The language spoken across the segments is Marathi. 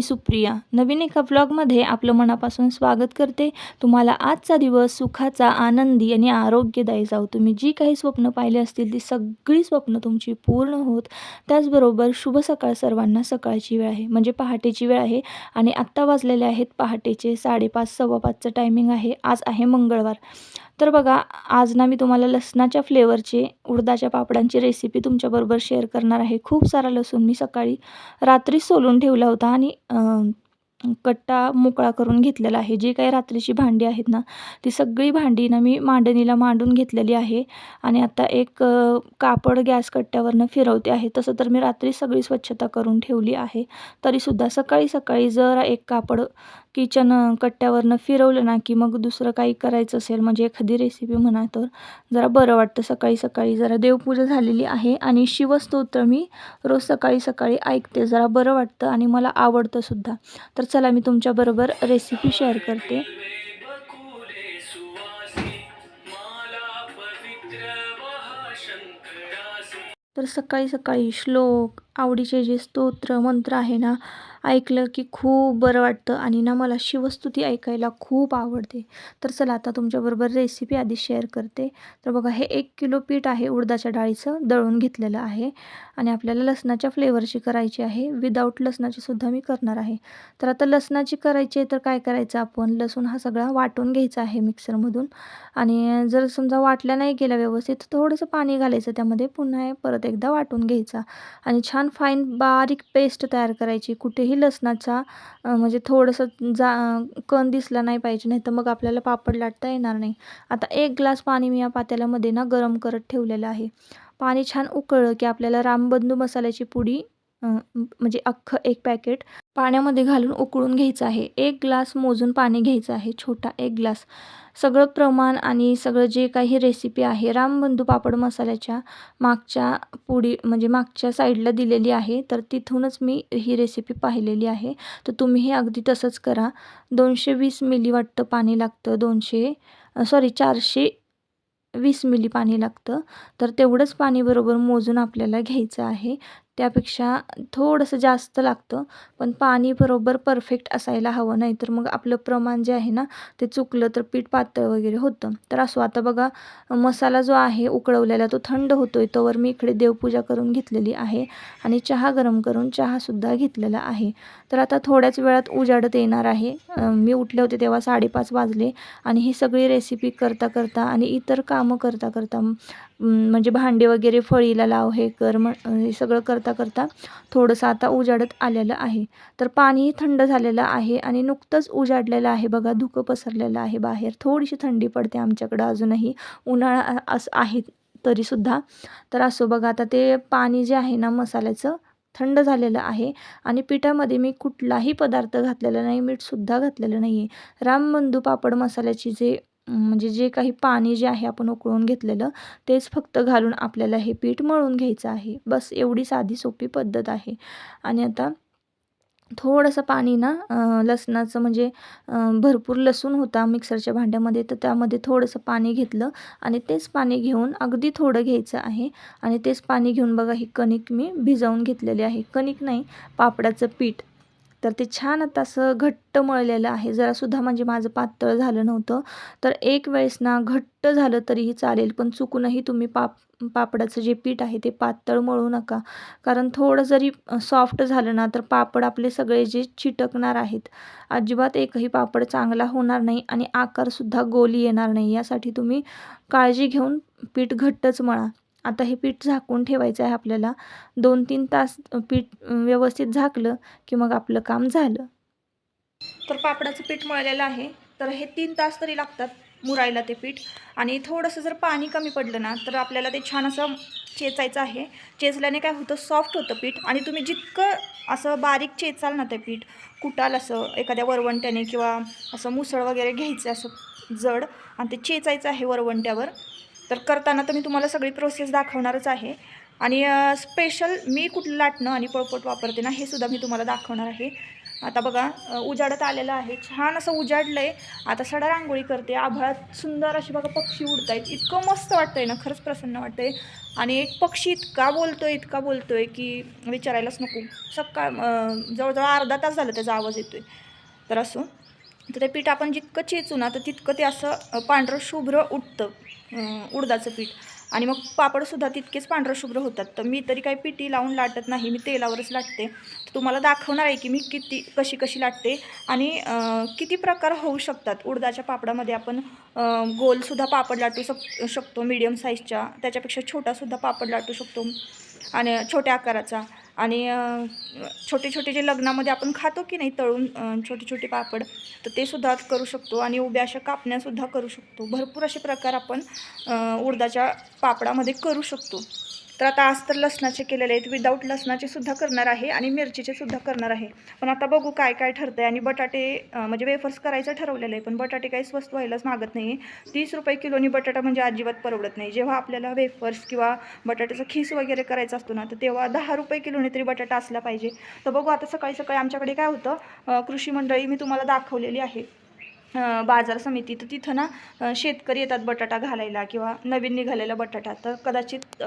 मी सुप्रिया. नवीन एका ब्लॉगमध्ये आपलं मनापासून स्वागत करते. तुम्हाला आजचा दिवस सुखाचा आनंदी आणि आरोग्यदायी जाऊ तुम्ही जी काही स्वप्न पाहिले असतील ती सगळी स्वप्न तुमची पूर्ण होत. त्याचबरोबर शुभ सकाळ सर्वांना सकाळची वेळ आहे. म्हणजे पहाटेची वेळ आहे आणि आत्ता वाजलेले आहेत पहाटेचे साडेपाच सव्वा पाचचं टायमिंग आहे. आज आहे मंगळवार. तर बघा आज ना मी तुम्हाला लसणाच्या फ्लेवरचे उडदाच्या पापडांची रेसिपी तुमच्याबरोबर शेअर करणार आहे. खूप सारा लसूण मी सकाळी रात्री सोलून ठेवला होता आणि कट्टा मोकळा करून घेतलेला आहे. जी काही रात्रीची भांडी आहेत ना ती सगळी भांडी ना मी मांडणीला मांडून घेतलेली आहे आणि आता एक कापड गॅस कट्ट्यावरनं फिरवते आहे. तसं तर मी रात्री सगळी स्वच्छता करून ठेवली आहे. तरीसुद्धा सकाळी सकाळी जरा एक कापड किचन कट्ट्यावरनं फिरवलं ना की मग दुसरं काही करायचं असेल म्हणजे एखादी रेसिपी म्हणा तर जरा बरं वाटतं. सकाळी सकाळी जरा देवपूजा झालेली आहे आणि शिवस्तोत्र मी रोज सकाळी सकाळी ऐकते. जरा बरं वाटतं आणि मला आवडतं सुद्धा. तर चला मी तुमच्याबरोबर रेसिपी शेअर करते. तर सकाळी सकाळी श्लोक आवडीचे जे स्तोत्र मंत्र आहे ना ऐकलं की खूप बरं वाटतं आणि ना मला शिवस्तुती ऐकायला खूप आवडते. तर चला आता तुमच्याबरोबर रेसिपी आधी शेअर करते. तर बघा हे एक किलो पीठ आहे उडदाच्या डाळीचं दळून घेतलेलं आहे आणि आपल्याला लसणाच्या फ्लेवरची करायची आहे. विदाऊट लसणाची सुद्धा मी करणार आहे. तर आता लसणाची करायची आहे तर काय करायचं आपण? लसूण हा सगळा वाटून घ्यायचा आहे मिक्सरमधून आणि जर समजा वाटल्या नाही गेला व्यवस्थित थोडंसं पाणी घालायचं त्यामध्ये पुन्हा परत एकदा वाटून घ्यायचा आणि छान फाईन बारीक पेस्ट तयार करायची. कुठेही लसणाचा म्हणजे थोडंसं जा कण दिसला नाही पाहिजे नाही तर मग आपल्याला पापड लाटता येणार नाही. आता एक ग्लास पाणी मी या पातेल्यामध्ये ना गरम करत ठेवलेलं आहे. पाणी छान उकळलं की आपल्याला रामबंधू मसाल्याची पुडी म्हणजे अख्खं एक पॅकेट पाण्यामध्ये घालून उकळून घ्यायचं आहे. एक ग्लास मोजून पाणी घ्यायचं आहे. छोटा एक ग्लास. सगळं प्रमाण आणि सगळं जे काही रेसिपी आहे रामबंधू पापड मसाल्याच्या मागच्या पुडी म्हणजे मागच्या साईडला दिलेली आहे. तर तिथूनच मी ही रेसिपी पाहिलेली आहे. तर तुम्हीही अगदी तसंच करा. दोनशे वीस मिली वाटतं पाणी लागतं. दोनशे सॉरी चारशे वीस मिली पाणी लागतं. तर तेवढंच पाणी बरोबर मोजून आपल्याला घ्यायचं आहे. त्यापेक्षा थोडंसं जास्त लागतं. पण पाणी बरोबर परफेक्ट असायला हवं. नाही तर मग आपलं प्रमाण जे आहे ना ते चुकलं तर पीठ पातळ वगैरे होतं. तर असो आता बघा मसाला जो आहे उकळवलेला तो थंड होतोय. तोवर मी इकडे देवपूजा करून घेतलेली आहे आणि चहा गरम करून चहासुद्धा घेतलेला आहे. तर आता थोड्याच वेळात उजाडत येणार आहे. मी उठले होते तेव्हा साडेपाच वाजले आणि ही सगळी रेसिपी करता करता आणि इतर कामं करता करता म्हणजे भांडे वगैरे फळीला लाव हे कर म हे सगळं करता करता थोडंसं आता उजाडत आलेलं आहे. तर पाणीही थंड झालेलं आहे आणि नुकतंच उजाडलेलं आहे बघा धुकं पसरलेलं आहे बाहेर. थोडीशी थंडी पडते आमच्याकडं अजूनही उन्हाळा असं आहे तरीसुद्धा. तर असो बघा आता ते पाणी जे आहे ना मसाल्याचं थंड झालेलं आहे आणि पिठामध्ये मी कुठलाही पदार्थ घातलेला नाही मीठसुद्धा घातलेलं नाही आहे रामबंधू पापड मसाल्याची जे म्हणजे जे काही पाणी जे आहे आपण उकळून घेतलेलं तेच फक्त घालून आपल्याला हे पीठ मळून घ्यायचं आहे. बस एवढी साधी सोपी पद्धत आहे. आणि आता थोडंसं पाणी ना लसणाचं म्हणजे भरपूर लसूण होता मिक्सरच्या भांड्यामध्ये तर त्यामध्ये थोडंसं पाणी घेतलं आणि तेच पाणी घेऊन अगदी थोडं घ्यायचं आहे. आणि तेच पाणी घेऊन बघा ही कणिक मी भिजवून घेतलेली आहे. कणिक नाही पापडाचं पीठ. तर ते छान आता असं घट्ट मळलेलं आहे. जरासुद्धा म्हणजे माझं पातळ झालं नव्हतं. तर एक वेळेस ना घट्ट झालं तरीही चालेल पण चुकूनही तुम्ही पाप पापडाचं जे पीठ आहे ते पातळ मळू नका. कारण थोडं जरी सॉफ्ट झालं ना तर पापड आपले सगळे जे चिटकणार आहेत अजिबात एकही पापड चांगला होणार नाही आणि आकारसुद्धा गोली येणार नाही. यासाठी तुम्ही काळजी घेऊन पीठ घट्टच मळा. आता हे पीठ झाकून ठेवायचं आहे आपल्याला. दोन तीन तास पीठ व्यवस्थित झाकलं की मग आपलं काम झालं. तर पापडाचं पीठ मळलेलं आहे. तर हे तीन तास तरी लागतात मुरायला ते पीठ. आणि थोडंसं जर पाणी कमी पडलं ना तर आपल्याला ते छान असं चेचायचं आहे. चेचल्याने काय होतं सॉफ्ट होतं पीठ. आणि तुम्ही जितकं असं बारीक चेचाल ना ते पीठ कुटाल असं एखाद्या वरवंट्याने किंवा असं मुसळ वगैरे घ्यायचं असं जड आणि ते चेचायचं आहे वरवंट्यावर तर करताना तर मी तुम्हाला सगळी प्रोसेस दाखवणारच आहे. आणि स्पेशल मी कुठलं लाटणं आणि पळपट वापरते ना हे सुद्धा मी तुम्हाला दाखवणार आहे. आता बघा उजाडत आलेलं आहे. छान असं उजाडलं आहे आता सडा रांगोळी करते. आभाळात सुंदर अशी बघा पक्षी उडत आहेत इतकं मस्त वाटतंय ना खरंच प्रसन्न वाटतंय. आणि एक पक्षी इतका बोलतोय इतका बोलतोय की विचारायलाच नको. सकाळ जवळजवळ अर्धा तास झालं त्याचा आवाज येतोय. तर असो. तर ते पीठ आपण जितकं चेचू ना तर तितकं ते असं पांढरं शुभ्र उठतं. उडदाचं पीठ. आणि मग पापडसुद्धा तितकेच पांढरं शुभ्र होतात. तर मी तरी काही पिठी लावून लाटत नाही. मी तेलावरच लाटते. तर तुम्हाला दाखवणार आहे की मी किती कशी कशी लाटते. आणि किती प्रकार होऊ शकतात? उडदाच्या पापडामध्ये आपण गोलसुद्धा पापड लाटू शक शकतो. मीडियम साईजच्या. त्याच्यापेक्षा छोटासुद्धा पापड लाटू शकतो. आणि छोट्या आकाराचा. आणि छोटे छोटे जे लग्नामध्ये आपण खातो की नाही तळून छोटे छोटे पापड तर ते सुद्धा करू शकतो आणि उभ्या अशा कापण्यासुद्धा करू शकतो. भरपूर असे प्रकार आपण उडदाच्या पापडामध्ये करू शकतो. तर आता आज तर लसणाचे केलेले आहेत. विदाऊट लसणाचे सुद्धा करणार आहे आणि मिरचीचे सुद्धा करणार आहे. पण आता बघू काय काय ठरतं आहे आणि बटाटे म्हणजे वेफर्स करायचं ठरवलेलं आहे. पण बटाटे काही स्वस्त व्हायलाच मागत नाही तीस रुपये किलोनी बटाटा म्हणजे अजिबात परवडत नाही. जेव्हा आपल्याला वेफर्स किंवा बटाट्याचा खीस वगैरे करायचा असतो ना तर तेव्हा दहा रुपये किलोने तरी बटाटा असला पाहिजे. तर बघू आता सकाळी सकाळी आमच्याकडे काय होतं कृषी मंडळी मी तुम्हाला दाखवलेली आहे. बाजार समिती. तर तिथं ना शेतकरी येतात बटाटा घालायला किंवा नवीन निघालेला बटाटा. तर कदाचित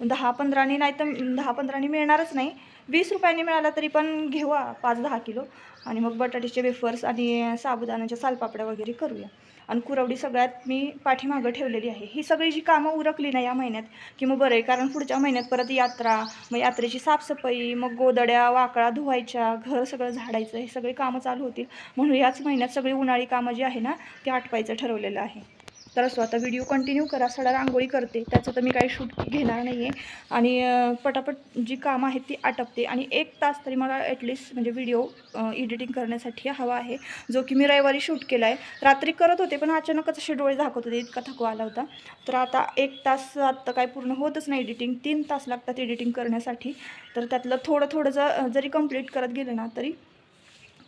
दहा पंधराने नाही तर दहा पंधराने मिळणारच नाही. वीस रुपयांनी मिळाला तरी पण घेऊ पाच दहा किलो. आणि मग बटाट्याचे वेफर्स आणि साबुदाण्याच्या सालपापड्या वगैरे करूया. आणि कुरवडी सगळ्यात मी पाठीमागं ठेवलेली आहे. ही सगळी जी कामं उरकली ना या महिन्यात की मग बरं आहे कारण पुढच्या महिन्यात परत यात्रा मग यात्रेची साफसफाई मग गोदड्या वाकळा धुवायच्या घर सगळं झाडायचं हे सगळी कामं चालू होतील. म्हणून याच महिन्यात सगळी उन्हाळी कामं जी आहे ना ती आटपायचं ठरवलेलं आहे. तर असो आता व्हिडिओ कंटिन्यू करा. सडा रांगोळी करते. त्याचं तर मी काही शूट घेणार नाही आहे आणि पटापट जी कामं आहेत ती आटपते. आणि एक तास तरी मला ॲटलिस्ट म्हणजे व्हिडिओ एडिटिंग करण्यासाठी हवा आहे. जो की मी रविवारी शूट केला आहे रात्री करत होते पण अचानकच असे डोळे दाखवत होते. इतका थकवा आला होता. तर आता एक तास आत्ता काय पूर्ण होतच नाही एडिटिंग तीन तास लागतात एडिटिंग करण्यासाठी. तर त्यातलं थोडं थोडं ज जरी कंप्लीट करत गेलं ना तरी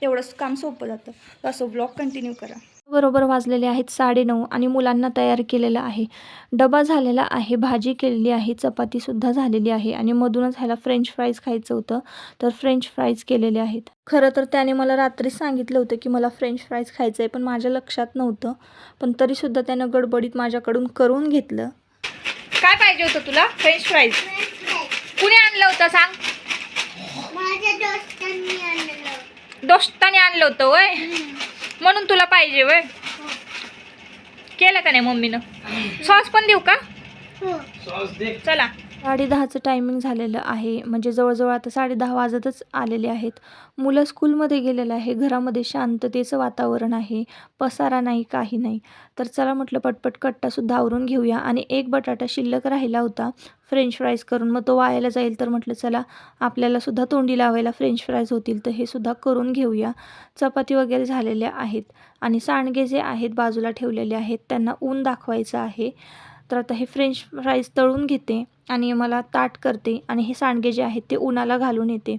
तेवढंच काम सोपं जातं. असं ब्लॉग कंटिन्यू करा. बरोबर वाजलेले आहेत साडेनऊ आणि मुलांना तयार केलेलं आहे. डबा झालेला आहे भाजी केलेली आहे चपातीसुद्धा झालेली आहे आणि मधूनच ह्याला फ्रेंच फ्राईज खायचं होतं तर फ्रेंच फ्राईज केलेले आहेत. खरं तर त्याने मला रात्री सांगितलं होतं की मला फ्रेंच फ्राईज खायचं आहे पण माझ्या लक्षात नव्हतं. पण तरीसुद्धा त्यानं गडबडीत माझ्याकडून करून घेतलं. काय पाहिजे होतं तुला? French fries? कुणी आणलं होतं सांग? माझ्या दोस्तांनी आणलं दोस्ताने आणलं होतं वय म्हणून तुला पाहिजे वय. केलं का नाही मम्मीनं? सॉस पण देऊ का? हो. चला. साडे दहाचं टायमिंग झालेलं आहे. म्हणजे जवळजवळ आता साडे दहा वाजतच आलेले आहेत. मुलं स्कूलमध्ये गेलेलं आहे. घरामध्ये शांततेचं वातावरण आहे. पसारा नाही काही नाही. तर चला म्हटलं पटपट कट्टासुद्धा आवरून घेऊया. आणि एक बटाटा शिल्लक राहिला होता. फ्रेंच फ्राईज करून. मग तो वायाला जाईल तर म्हटलं चला आपल्याला सुद्धा तोंडी लावायला फ्रेंच फ्राईज होतील तर हे सुद्धा करून घेऊया. चपाती वगैरे झालेल्या आहेत. आणि सांडगे जे आहेत बाजूला ठेवलेले आहेत त्यांना ऊन दाखवायचं आहे. तर आता हे फ्रेंच फ्राईज तळून घेते आणि मला ताट करते आणि हे सांडगे जे आहेत ते उन्हाला घालून येते.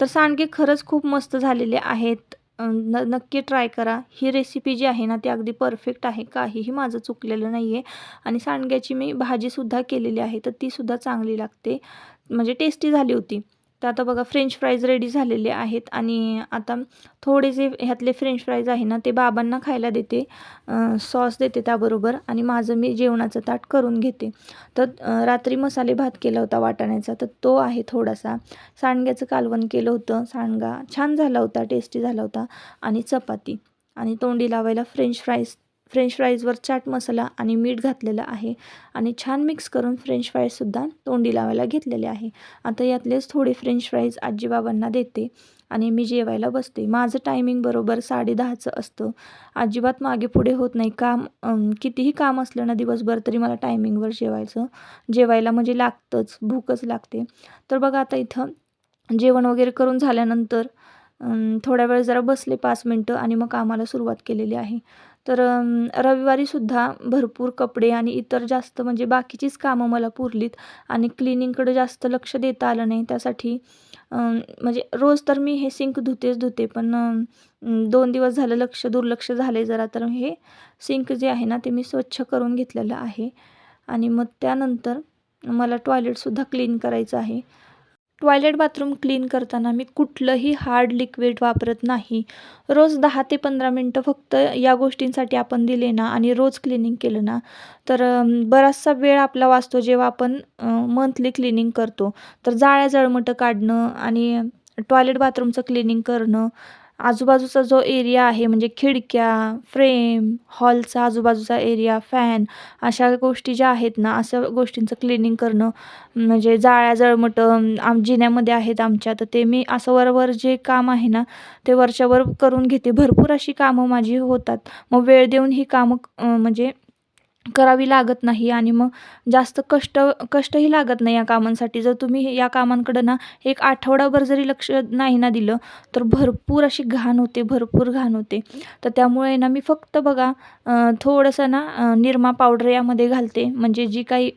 तर सांडगे खरंच खूप मस्त झालेले आहेत. न नक्की ट्राय करा. ही रेसिपी जी आहे ना ती अगदी परफेक्ट आहे. काहीही माझं चुकलेलं नाही आहे आणि सांडग्याची मी भाजीसुद्धा केलेली आहे तर तीसुद्धा चांगली लागते. म्हणजे टेस्टी झाली होती. तर आता बघा फ्रेंच फ्राईज रेडी झालेले आहेत. आणि आता थोडे जे ह्यातले फ्रेंच फ्राईज आहे ना ते बाबांना खायला देते. सॉस देते त्याबरोबर. आणि माझं मी जेवणाचं ताट करून घेते. तर रात्री मसाले भात केला होता वाटाण्याचा तर तो आहे थोडासा. सांडग्याचं कालवण केलं होतं. सांडगा छान झाला होता टेस्टी झाला होता. आणि चपाती. आणि तोंडी लावायला फ्रेंच फ्राईज फ्रेंच फ्राईजवर चाट मसाला आणि मीठ घातलेलं आहे. आणि छान मिक्स करून फ्रेंच फ्राईजसुद्धा तोंडी लावायला घेतलेले आहे. आता यातलेच थोडे फ्रेंच फ्राईज आजीबाबांना देते आणि मी जेवायला बसते. माझं टायमिंग बरोबर साडे दहाचं असतं. अजिबात मागे पुढे होत नाही. काम कितीही काम असलं ना दिवसभर तरी मला टायमिंगवर जेवायचं जेवायला म्हणजे लागतंच भूकच लागते. तर बघा आता इथं जेवण वगैरे करून झाल्यानंतर थोड्या वेळ जरा बसले पाच मिनटं आणि मग कामाला सुरुवात केलेली आहे. तर रविवारीसुद्धा भरपूर कपडे आणि इतर जास्त म्हणजे बाकीचीच कामं मला पुरलीत आणि क्लिनिंगकडं जास्त लक्ष देता आलं नाही. त्यासाठी म्हणजे रोज तर मी हे सिंक धुतेच धुते पण दोन दिवस झालं लक्ष दुर्लक्ष झालं आहे जरा. तर हे सिंक जे आहे ना ते मी स्वच्छ करून घेतलेलं आहे. आणि मग त्यानंतर मला टॉयलेटसुद्धा क्लीन करायचं आहे. टॉयलेट बाथरूम क्लीन करताना मी कुठलंही हार्ड लिक्विड वापरत नाही. रोज दहा ते पंधरा मिनटं फक्त या गोष्टींसाठी आपण दिले ना आणि रोज क्लिनिंग केलं ना तर बराचसा वेळ आपला वाचतो जेव्हा आपण मंथली क्लिनिंग करतो. तर जाळ्या जळमटं काढणं आणि टॉयलेट बाथरूमचं क्लिनिंग करणं आजूबाजूचा जो एरिया आहे म्हणजे खिडक्या फ्रेम हॉलचा आजूबाजूचा एरिया फॅन अशा गोष्टी ज्या आहेत ना अशा गोष्टींचं क्लिनिंग करणं म्हणजे जाळ्या जळमटं आम जिन्यामध्ये आहेत आमच्या तर ते मी असं वरवर जे काम आहे ना ते वरच्यावर करून घेते. भरपूर अशी कामं माझी होतात. मग वेळ देऊन ही कामं म्हणजे करावी लागत नाही आणि मग जास्त कष्ट कष्टही लागत नाही या कामांसाठी. जर तुम्ही या कामांकडं ना एक आठवडाभर जरी लक्ष नाही ना दिलं तर भरपूर अशी घाण होते भरपूर घाण होते. तर त्यामुळे ना मी फक्त बघा थोडंसं ना निरमा पावडर यामध्ये घालते. म्हणजे जी काही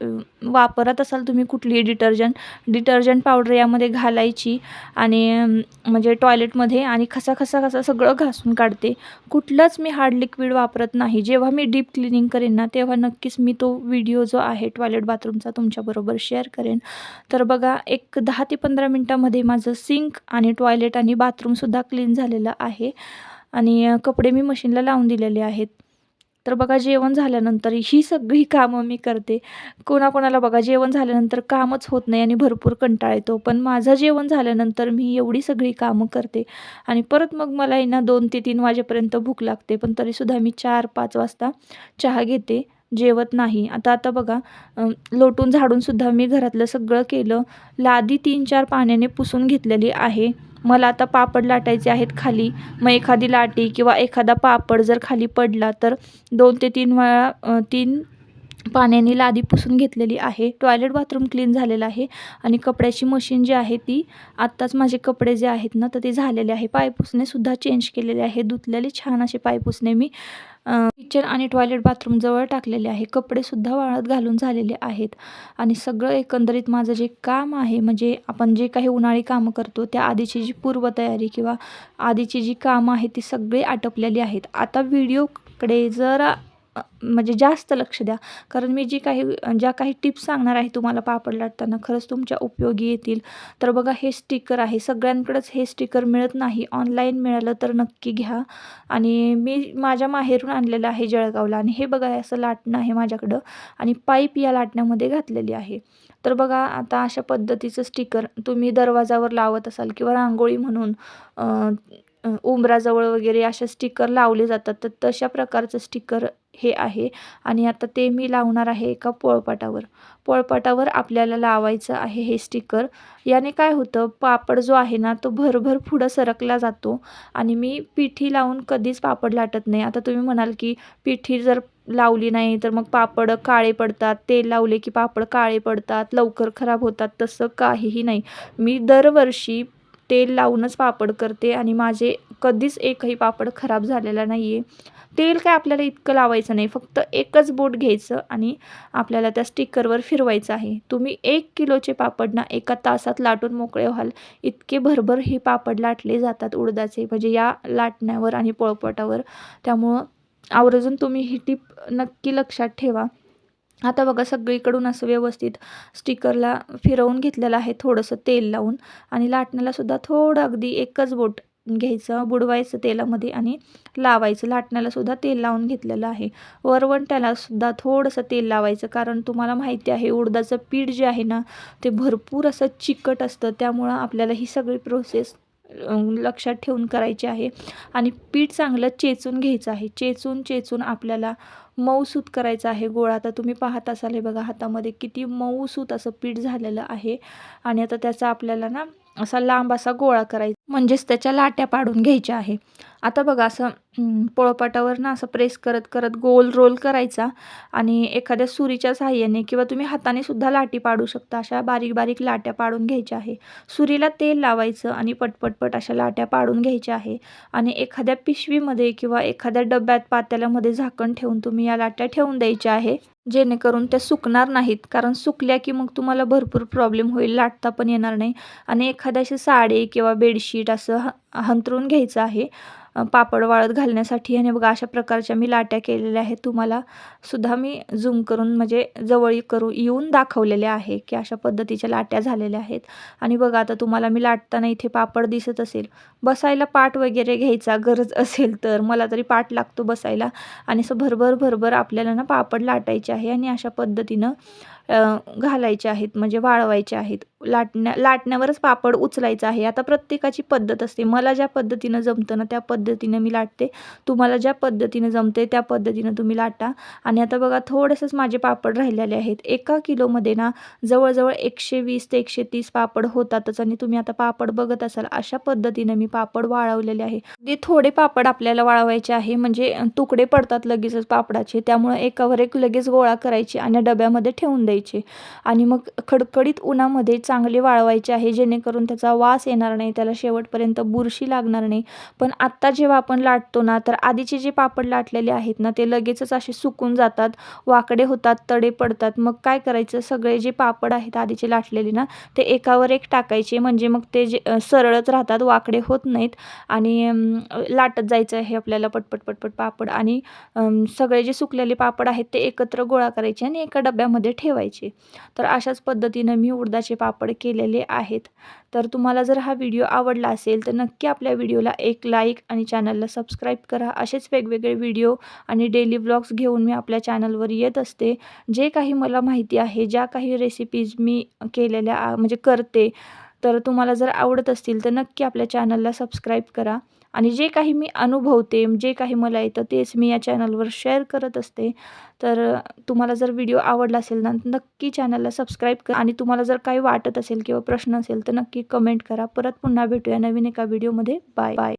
वापरत असाल तुम्ही कुठलीही डिटर्जंट डिटर्जंट पावडर यामध्ये घालायची आणि म्हणजे टॉयलेटमध्ये आणि खसा खसा खसा सगळं घासून काढते. कुठलंच मी हार्ड लिक्विड वापरत नाही. जेव्हा मी डीप क्लिनिंग करेन ना तेव्हा नक्कीच मी तो व्हिडिओ जो आहे टॉयलेट बाथरूमचा तुमच्याबरोबर शेअर करेन. तर बघा एक दहा ते पंधरा मिनटामध्ये माझं सिंक आणि टॉयलेट आणि बाथरूमसुद्धा क्लीन झालेलं आहे. आणि कपडे मी मशीनला लावून दिलेले आहेत. तर बघा जेवण झाल्यानंतर ही सगळी कामं मी करते. कोणाकोणाला बघा जेवण झाल्यानंतर कामच होत नाही आणि भरपूर कंटाळा येतो. पण माझं जेवण झाल्यानंतर मी एवढी सगळी कामं करते. आणि परत मग मला आहे ना दोन ते तीन वाजेपर्यंत भूक लागते. पण तरीसुद्धा मी चार पाच वाजता चहा घेते. जेवत नाही. आता आता बघा लोटून झाडूनसुद्धा मी घरातलं सगळं केलं. लादी तीन चार पाण्याने पुसून घेतलेली आहे. मला आता पापड लाटायचे आहेत खाली. मग एखादी लाटी किंवा एखादा पापड जर खाली पडला तर दोन ते तीन वेळा तीन पाण्याने लादी पुसून घेतलेली आहे. टॉयलेट बाथरूम क्लीन झालेलं आहे आणि कपड्याची मशीन जी आहे ती आत्ताच माझे कपडे जे आहेत ना तर ते झालेले आहे. पायपुसणेसुद्धा चेंज केलेले आहे. धुतलेले छान असे पायपुसणे मी. किचन आणि टॉयलेट बाथरूम जवळ टाकलेले आहे. कपडेसुद्धा वाळत घालून झालेले आहेत. आणि सगळं एकंदरीत माझं जे काम आहे म्हणजे आपण जे काही उन्हाळी कामं करतो त्या आधीची जी पूर्वतयारी किंवा आधीची जी कामं आहेत ती सगळी आटपलेली आहेत. आता व्हिडिओकडे जरा म्हणजे जास्त लक्ष द्या. कारण मी जी काही ज्या काही टिप्स सांगणार आहे तुम्हाला पापड लाटताना खरंच तुमच्या उपयोगी येतील. तर बघा हे स्टिकर आहे. सगळ्यांकडेच हे स्टिकर मिळत नाही. ऑनलाईन मिळालं तर नक्की घ्या. आणि मी माझ्या माहेरून आणलेलं आहे जळगावला आणि हे बघा असं लाटणं आहे माझ्याकडं. आणि पाईप या लाटण्यामध्ये घातलेली आहे. तर बघा आता अशा पद्धतीचं स्टिकर तुम्ही दरवाजावर लावत असाल किंवा रांगोळी म्हणून उंबराजवळ वगैरे अशा स्टिकर लावले जातात तर तशा प्रकारचं स्टिकर हे आहे. आणि आता ते मी लावणार आहे एका पोळपाटावर. पोळपाटावर आपल्याला लावायचं आहे हे स्टिकर याने काय होतं पापड जो आहे ना तो भरभर पुढं सरकला जातो. आणि मी पिठी लावून कधीच पापड लाटत नाही. आता तुम्ही म्हणाल की पिठी जर लावली नाही तर मग पापड काळे पडतात. तेल लावले की पापड काळे पडतात. लवकर खराब होतात. तसं काहीही नाही. मी दरवर्षी तेल लावूनच पापड करते. आणि माझे कधीच एकही पापड खराब झालेला नाही आहे तेल काय आपल्याला इतकं लावायचं नाही. फक्त एकच बोट घ्यायचं आणि आपल्याला त्या स्टिकरवर फिरवायचं आहे. तुम्ही एक किलोचे पापड ना एका तासात लाटून मोकळे व्हाल. इतके भरभर हे पापड लाटले जातात उडदाचे. म्हणजे या लाटण्यावर आणि पोळपटावर. त्यामुळं आवर्जून तुम्ही ही टीप नक्की लक्षात ठेवा. आता बघा सगळीकडून असं व्यवस्थित स्टिकरला फिरवून घेतलेलं आहे थोडंसं तेल लावून. आणि लाटण्यालासुद्धा थोडं अगदी एकच बोट घ्यायचं बुडवायचं तेलामध्ये आणि लावायचं. लाटण्यालासुद्धा तेल लावून घेतलेलं आहे. वरवंट्यालासुद्धा थोडंसं तेल लावायचं कारण तुम्हाला माहिती आहे उडदाचं पीठ जे आहे ना ते भरपूर असं चिकट असतं. त्यामुळं आपल्याला ही सगळी प्रोसेस लक्षात ठेवून करायची आहे. आणि पीठ चांगलं चेचून घ्यायचं आहे. चेचून चेचून आपल्याला मऊसूत करायचं आहे. गोळा आता तुम्ही पाहत असाल हे बघा हातामध्ये किती मऊसूत असं पीठ झालेलं आहे. आणि आता त्याचा आपल्याला ना असा लांब असा गोळा करायचा म्हणजेच त्याच्या लाट्या पाडून घ्यायच्या आहे. आता बघा असं पोळपाटावर ना असं प्रेस करत करत गोल रोल करायचा आणि एखाद्या सुरीच्या सहाय्याने किंवा तुम्ही हाताने सुद्धा लाटी पाडू शकता अशा बारीक बारीक लाट्या पाडून घ्यायच्या आहे. सुरीला तेल लावायचं आणि पटपटपट अशा लाट्या पाडून घ्यायच्या आहे. आणि एखाद्या पिशवीमध्ये किंवा एखाद्या डब्यात पातेल्यामध्ये झाकण ठेवून तुम्ही या लाट्या ठेवून द्यायच्या आहे जेणेकरून त्या सुकणार नाहीत. कारण सुकल्या की मग तुम्हाला भरपूर प्रॉब्लेम होईल लाटता पण येणार नाही. आणि एखाद्याशी साडी किंवा बेडशीट असं ह हंतरून घ्यायचं आहे. पापड वाळत घालण्यासाठी. आणि बघा अशा प्रकारच्या मी लाट्या केलेल्या आहेत. तुम्हाला सुद्धा मी झूम करून म्हणजे जवळ करू येऊन दाखवलेल्या आहे की अशा पद्धतीच्या लाट्या झालेल्या आहेत. आणि बघा आता तुम्हाला मी लाटताना इथे पापड दिसत असेल. बसायला पाट वगैरे घ्यायचा गरज असेल तर मला तरी पाट लागतो बसायला. आणि असं भरभर भरभर आपल्याला ना पापड लाटायचे आहे. आणि अशा पद्धतीनं घालायचे आहेत म्हणजे वाळवायचे आहेत. लाटण्या लाटण्यावरच पापड उचलायचं आहे. आता प्रत्येकाची पद्धत असते. मला ज्या पद्धतीनं जमतं ना त्या पद्धतीनं मी लाटते. तुम्हाला ज्या पद्धतीनं जमते त्या पद्धतीनं तुम्ही लाटा. आणि आता बघा थोडंसंच माझे पापड राहिलेले आहेत. एका किलोमध्ये ना जवळजवळ एकशे वीस ते एकशे तीस पापड होतातच. आणि तुम्ही आता पापड बघत असाल अशा पद्धतीनं मी पापड वाळवलेले आहे. ते थोडे पापड आपल्याला वाळवायचे आहे म्हणजे तुकडे पडतात लगेचच पापडाचे. त्यामुळे एकावर एक लगेच गोळा करायचे आणि डब्यामध्ये ठेवून द्यायचे. आणि मग खडखडीत उन्हामध्ये चांगले वाळवायचे आहे जेणेकरून त्याचा वास येणार नाही त्याला शेवटपर्यंत बुरशी लागणार नाही. पण आत्ता जेव्हा आपण लाटतो ना तर आधीचे जे पापड लाटलेले आहेत ना ते लगेचच असे सुकून जातात वाकडे होतात तडे पडतात. मग काय करायचं? सगळे जे पापड आहेत आधीचे लाटलेले ना ते एकावर एक टाकायचे. म्हणजे मग ते जे सरळच राहतात वाकडे होत नाहीत. आणि लाटत जायचं आहे आपल्याला पटपट पटपट पापड. आणि सगळे जे सुकलेले पापड आहेत ते एकत्र गोळा करायचे आणि एका डब्यामध्ये ठेवायचे. तर अशाच पद्धतीनं मी उडदाचे पापड केलेले आहेत. तर तुम्हाला जर हा व्हिडिओ आवडला असेल तर नक्की आपल्या व्हिडिओला एक लाईक आणि चॅनलला सबस्क्राईब करा. असेच वेगवेगळे व्हिडिओ आणि डेली ब्लॉग्स घेऊन मी आपल्या चॅनलवर येत असते. जे काही मला माहिती आहे ज्या काही रेसिपीज मी केलेल्या म्हणजे करते तर तुम्हाला जर आवडत असतील तर नक्की आपल्या चॅनलला सबस्क्राईब करा. आणि जे काही मी अनुभवते जे काही मला येतं तेच मी या चॅनलवर शेअर करत असते. तर तुम्हाला जर व्हिडिओ आवडला असेल ना नक्की चॅनलला सबस्क्राईब करा. आणि तुम्हाला जर काही वाटत असेल किंवा प्रश्न असेल तर नक्की कमेंट करा. परत पुन्हा भेटूया नवीन एका व्हिडिओमध्ये बाय बाय